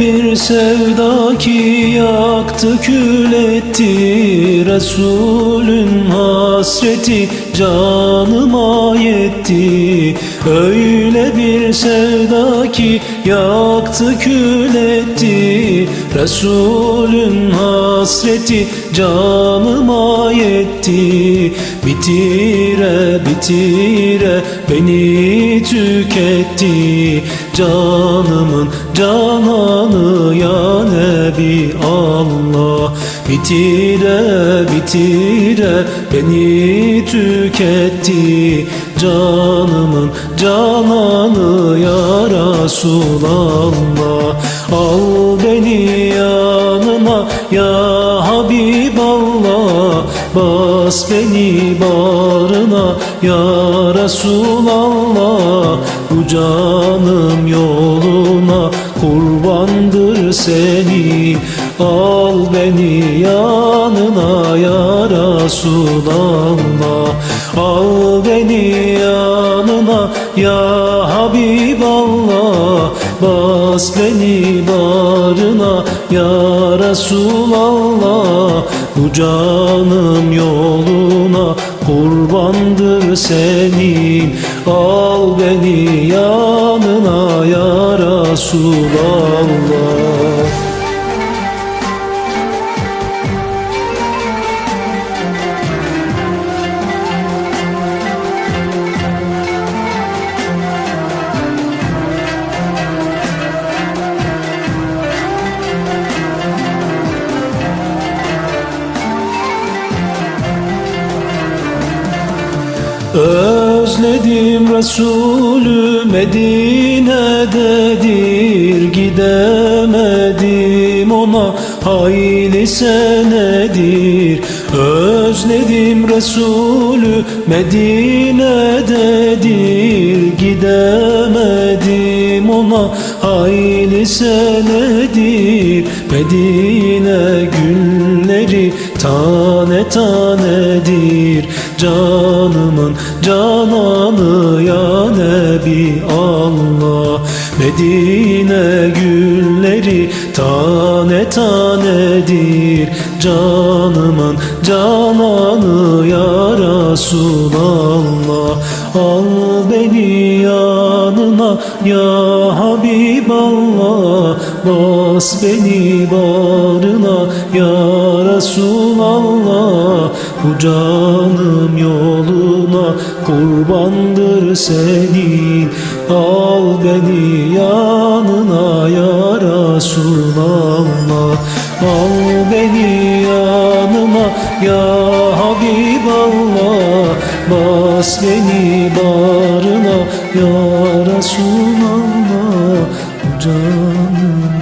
bir sevda ki yaktı kül etti Resulün hasreti canıma yetti Öyle bir sevda ki yaktı kül etti. Resulün hasreti canıma yetti. Bitire bitire beni tüketti. Canımın cananı ya Nebi Allah. Bitire bitire beni tüketti Canımın cananı ya Resulallah Al beni yanına ya Habiballah. Bas beni bağrına ya Resulallah Bu canım yoluna kurbandır seni. Al beni yanına ya Resulallah Al Habiballah Bas beni bağrına ya Resulallah. Bu canım yoluna kurbandır senin. Al beni yanına ya Resulallah Özledim Resulü Medine'dedir Gidemedim ona hayli senedir. Özledim Resulü Medine'dedir Gidemedim ona hayli senedir. Medine günleri tane tanedir Canımın cananı ya Nebi Allah. Medine gülleri tane tanedir Canımın cananı ya Resulallah. Al beni yanına ya Habiballah. Bas beni bağrına ya Resulallah Bu canım yoluna kurbandır senin Al beni yanına ya Resulallah. Al beni yanına ya Habiballah. Bas beni bağrına ya Resulallah. Canım